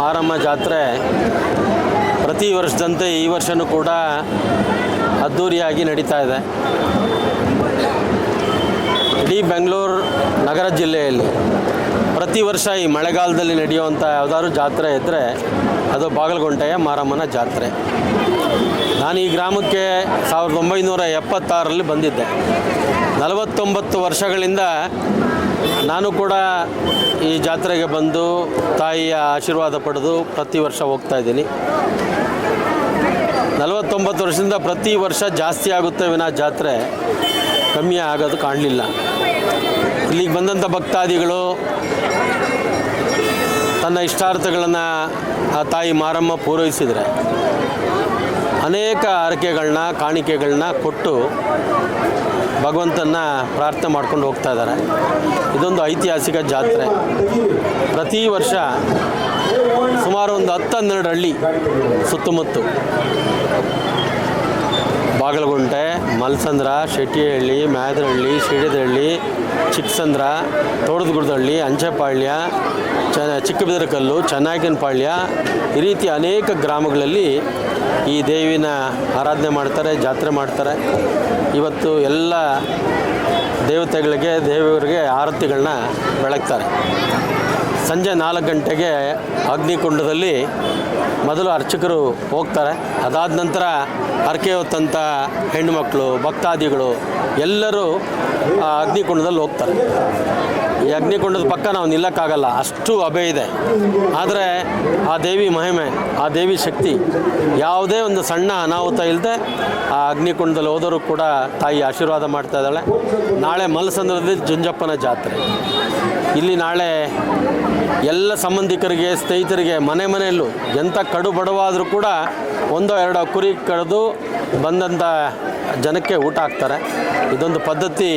ಮಾರಮ್ಮ ಜಾತ್ರೆ ಪ್ರತಿ ವರ್ಷದಂತೆ ಈ ವರ್ಷವೂ ಕೂಡ ಅದ್ಧೂರಿಯಾಗಿ ನಡೀತಾ ಇದೆ. ಇಡೀ ಬೆಂಗಳೂರು ನಗರ ಜಿಲ್ಲೆಯಲ್ಲಿ ಪ್ರತಿ ವರ್ಷ ಈ ಮಳೆಗಾಲದಲ್ಲಿ ನಡೆಯುವಂಥ ಯಾವುದಾದ್ರು ಜಾತ್ರೆ ಇದ್ದರೆ ಅದು ಬಾಗಲಗುಂಟೆಯ ಮಾರಮ್ಮನ ಜಾತ್ರೆ. ನಾನು ಈ ಗ್ರಾಮಕ್ಕೆ ಸಾವಿರದ ಒಂಬೈನೂರ ಎಪ್ಪತ್ತಾರಲ್ಲಿ ಬಂದಿದ್ದೆ. ನಲವತ್ತೊಂಬತ್ತು ವರ್ಷಗಳಿಂದ ನಾನು ಕೂಡ ಈ ಜಾತ್ರೆಗೆ ಬಂದು ತಾಯಿಯ ಆಶೀರ್ವಾದ ಪಡೆದು ಪ್ರತಿ ವರ್ಷ ಹೋಗ್ತಾ ಇದ್ದೀನಿ. ನಲವತ್ತೊಂಬತ್ತು ವರ್ಷದಿಂದ ಪ್ರತಿ ವರ್ಷ ಜಾಸ್ತಿ ಆಗುತ್ತೆ ವಿನ ಜಾತ್ರೆ. ಕಮ್ಮಿ ಆಗೋದು ಕಾಣಲಿಲ್ಲ. ಇಲ್ಲಿಗೆ ಬಂದಂಥ ಭಕ್ತಾದಿಗಳು ತನ್ನ ಇಷ್ಟಾರ್ಥಗಳನ್ನು ಆ ತಾಯಿ ಮಾರಮ್ಮ ಪೂರೈಸಿದರೆ. ಅನೇಕ ಹರಕೆಗಳನ್ನ ಕಾಣಿಕೆಗಳನ್ನ ಕೊಟ್ಟು ಭಗವಂತನ ಪ್ರಾರ್ಥನೆ ಮಾಡ್ಕೊಂಡು ಹೋಗ್ತಾ ಇದ್ದಾರೆ. ಇದೊಂದು ಐತಿಹಾಸಿಕ ಜಾತ್ರೆ. ಪ್ರತಿ ವರ್ಷ ಸುಮಾರು ಒಂದು ಹತ್ತು ಹನ್ನೆರಡು ಹಳ್ಳಿ ಸುತ್ತಮುತ್ತ ಬಾಗಲಗುಂಟೆ, ಮಲ್ಸಂದ್ರ, ಶೆಟ್ಟಿಹಳ್ಳಿ ಮ್ಯಾದರಹಳ್ಳಿ ಶಿಡಿದಹಳ್ಳಿ ಚಿಕ್ಕಸಂದ್ರ ತೋಡದಗುಡ್ದಹಳ್ಳಿ ಅಂಚೆಪಾಳ್ಯ, ಚ, ಚಿಕ್ಕಬಿದರಕಲ್ಲು ಚೆನ್ನಾಗಿನಪಾಳ್ಯ ಈ ರೀತಿ ಅನೇಕ ಗ್ರಾಮಗಳಲ್ಲಿ ಈ ದೇವಿನ ಆರಾಧನೆ ಮಾಡ್ತಾರೆ, ಜಾತ್ರೆ ಮಾಡ್ತಾರೆ. ಇವತ್ತು ಎಲ್ಲ ದೇವತೆಗಳಿಗೆ ದೇವರಿಗೆ ಆರತಿಗಳನ್ನ ಬೆಳಗ್ತಾರೆ. ಸಂಜೆ ನಾಲ್ಕು ಗಂಟೆಗೆ ಅಗ್ನಿಕುಂಡದಲ್ಲಿ ಮೊದಲು ಅರ್ಚಕರು ಹೋಗ್ತಾರೆ. ಅದಾದ ನಂತರ ಹರಕೆ ಹೊತ್ತಂಥ ಹೆಣ್ಣುಮಕ್ಕಳು ಭಕ್ತಾದಿಗಳು ಎಲ್ಲರೂ ಆ ಅಗ್ನಿಕುಂಡದಲ್ಲಿ ಹೋಗ್ತಾರೆ. ಈ ಅಗ್ನಿಕುಂಡದ ಪಕ್ಕ ನಾವು ನಿಲ್ಲಕ್ಕಾಗಲ್ಲ, ಅಷ್ಟು ಅಭೆ ಇದೆ. ಆದರೆ ಆ ದೇವಿ ಮಹಿಮೆ, ಆ ದೇವಿ ಶಕ್ತಿ ಯಾವುದೇ ಒಂದು ಸಣ್ಣ ಅನಾಹುತ ಇಲ್ಲದೆ ಆ ಅಗ್ನಿಕುಂಡದಲ್ಲಿ ಹೋದರೂ ಕೂಡ ತಾಯಿ ಆಶೀರ್ವಾದ ಮಾಡ್ತಾ ಇದ್ದಾಳೆ. ನಾಳೆ ಮಲಸಂದ್ರದಲ್ಲಿ ಜುಂಜಪ್ಪನ ಜಾತ್ರೆ. ಇಲ್ಲಿ ನಾಳೆ ಎಲ್ಲ ಸಂಬಂಧಿಕರಿಗೆ, ಸ್ನೇಹಿತರಿಗೆ, ಮನೆ ಮನೆಯಲ್ಲೂ ಎಂಥ ಕಡು ಬಡವಾದರೂ ಕೂಡ ಒಂದೋ ಎರಡೋ ಕುರಿ ಕಡಿದು ಬಂದಂಥ ಜನಕ್ಕೆ ಊಟ ಹಾಕ್ತಾರೆ. ಇದೊಂದು ಪದ್ಧತಿ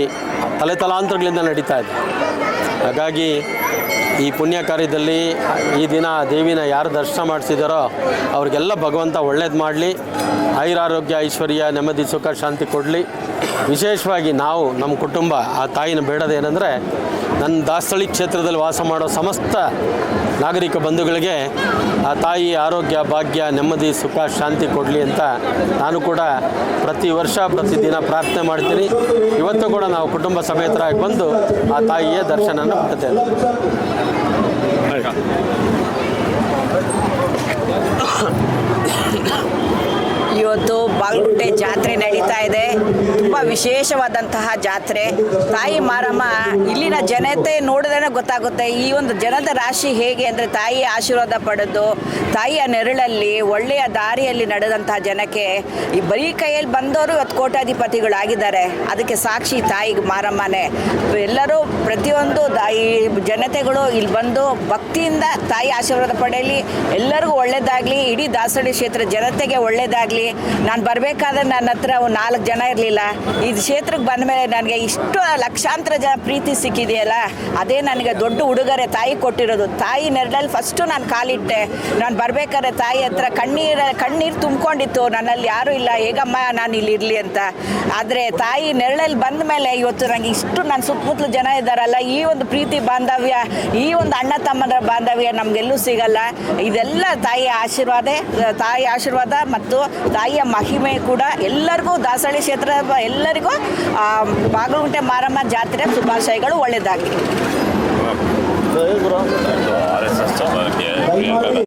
ತಲೆ ತಲಾಂತರಗಳಿಂದ ನಡೀತಾ ಇದೆ. ಹಾಗಾಗಿ ಈ ಪುಣ್ಯ ಕಾರ್ಯದಲ್ಲಿ ಈ ದಿನ ದೇವಿನ ಯಾರು ದರ್ಶನ ಮಾಡಿಸಿದಾರೋ ಅವ್ರಿಗೆಲ್ಲ ಭಗವಂತ ಒಳ್ಳೇದು ಮಾಡಲಿ. ಆಯುರಾರೋಗ್ಯ ಐಶ್ವರ್ಯ, ನೆಮ್ಮದಿ, ಸುಖ, ಶಾಂತಿ ಕೊಡಲಿ. ವಿಶೇಷವಾಗಿ ನಾವು, ನಮ್ಮ ಕುಟುಂಬ, ಆ ತಾಯಿನ ಬೇಡೋದೇನೆಂದರೆ ನನ್ನ ದಾಸಳಿ ಕ್ಷೇತ್ರದಲ್ಲಿ ವಾಸ ಮಾಡೋ ಸಮಸ್ತ ನಾಗರಿಕ ಬಂಧುಗಳಿಗೆ ಆ ತಾಯಿ ಆರೋಗ್ಯ, ಭಾಗ್ಯ, ನೆಮ್ಮದಿ, ಸುಖ, ಶಾಂತಿ ಕೊಡಲಿ ಅಂತ ನಾನು ಕೂಡ ಪ್ರತಿ ವರ್ಷ ಪ್ರತಿದಿನ ಪ್ರಾರ್ಥನೆ ಮಾಡ್ತೀನಿ. ಇವತ್ತು ಕೂಡ ನಾವು ಕುಟುಂಬ ಸಮೇತರಾಗಿ ಬಂದು ಆ ತಾಯಿಯ ದರ್ಶನನ ಪಡ್ತೇವೆ ಇವತ್ತು ಬಾಗಲಗುಂಟೆ ಜಾತ್ರೆ ನಡೀತಾ ಇದೆ ತುಂಬ ವಿಶೇಷವಾದಂತಹ ಜಾತ್ರೆ. ತಾಯಿ ಮಾರಮ್ಮ, ಇಲ್ಲಿನ ಜನತೆ ನೋಡಿದ್ರೆ ಗೊತ್ತಾಗುತ್ತೆ, ಈ ಒಂದು ಜನದ ರಾಶಿ ಹೇಗೆ ಅಂದರೆ ತಾಯಿ ಆಶೀರ್ವಾದ ಪಡೆದು, ತಾಯಿಯ ನೆರಳಲ್ಲಿ, ಒಳ್ಳೆಯ ದಾರಿಯಲ್ಲಿ ನಡೆದಂತಹ ಜನಕ್ಕೆ ಈ ಬರೀ ಕೈಯಲ್ಲಿ ಬಂದವರು ಇವತ್ತು ಕೋಟ್ಯಾಧಿಪತಿಗಳಾಗಿದ್ದಾರೆ. ಅದಕ್ಕೆ ಸಾಕ್ಷಿ ತಾಯಿ ಮಾರಮ್ಮನೇ. ಎಲ್ಲರೂ ಪ್ರತಿಯೊಂದು ಈ ಜನತೆಗಳು ಇಲ್ಲಿ ಬಂದು ಭಕ್ತಿಯಿಂದ ತಾಯಿ ಆಶೀರ್ವಾದ ಪಡೆಯಲಿ, ಎಲ್ಲರಿಗೂ ಒಳ್ಳೇದಾಗಲಿ, ಇಡೀ ದಾಸವಾಳಿ ಕ್ಷೇತ್ರ ಜನತೆಗೆ ಒಳ್ಳೇದಾಗಲಿ. ನಾನು ಬರಬೇಕಾದ್ರೆ ನನ್ನ ಹತ್ರ ನಾಲ್ಕು ಜನ ಇರಲಿಲ್ಲ. ಕ್ಷೇತ್ರಕ್ಕೆ ಬಂದ ಮೇಲೆ ನನಗೆ ಇಷ್ಟು ಲಕ್ಷಾಂತರ ಜನ ಪ್ರೀತಿ ಸಿಕ್ಕಿದೆಯಲ್ಲ, ಅದೇ ನನಗೆ ದೊಡ್ಡ ಉಡುಗೊರೆ ತಾಯಿ ಕೊಟ್ಟಿರೋದು. ತಾಯಿ ನೆರಳಲ್ಲಿ ಫಸ್ಟು ನಾನು ಕಾಲಿಟ್ಟೆ. ನಾನು ಬರಬೇಕಾದ್ರೆ ತಾಯಿ ಹತ್ರ ಕಣ್ಣೀರ, ಕಣ್ಣೀರು ತುಂಬಿಕೊಂಡಿತ್ತು. ನನ್ನಲ್ಲಿ ಯಾರೂ ಇಲ್ಲ. ಹೇಗಮ್ಮ ನಾನು ಇಲ್ಲಿ ಇರಲಿ ಅಂತ. ಆದರೆ ತಾಯಿ ನೆರಳಲ್ಲಿ ಬಂದ ಮೇಲೆ ಇವತ್ತು ನನಗೆ ಇಷ್ಟು ನನ್ನ ಸುತ್ತಮುತ್ತಲು ಜನ ಇದ್ದಾರಲ್ಲ, ಈ ಒಂದು ಪ್ರೀತಿ ಬಾಂಧವ್ಯ, ಈ ಒಂದು ಅಣ್ಣ ತಮ್ಮಂದ್ರ ಬಾಂಧವ್ಯ ನಮಗೆಲ್ಲೂ ಸಿಗಲ್ಲ. ಇದೆಲ್ಲ ತಾಯಿಯ ಆಶೀರ್ವಾದ, ತಾಯಿ ಆಶೀರ್ವಾದ ಮತ್ತು ತಾಯಿಯ ಮಹಿಮೆ ಕೂಡ ಎಲ್ಲರಿಗೂ ದಾಸಳಿ ಕ್ಷೇತ್ರ ಎಲ್ಲರಿಗೂ ಬಾಗಲಗುಂಟೆ ಮಾರಮ್ಮ ಜಾತ್ರೆ ಶುಭಾಶಯಗಳು ಒಳ್ಳೆಯದಾಗಲಿ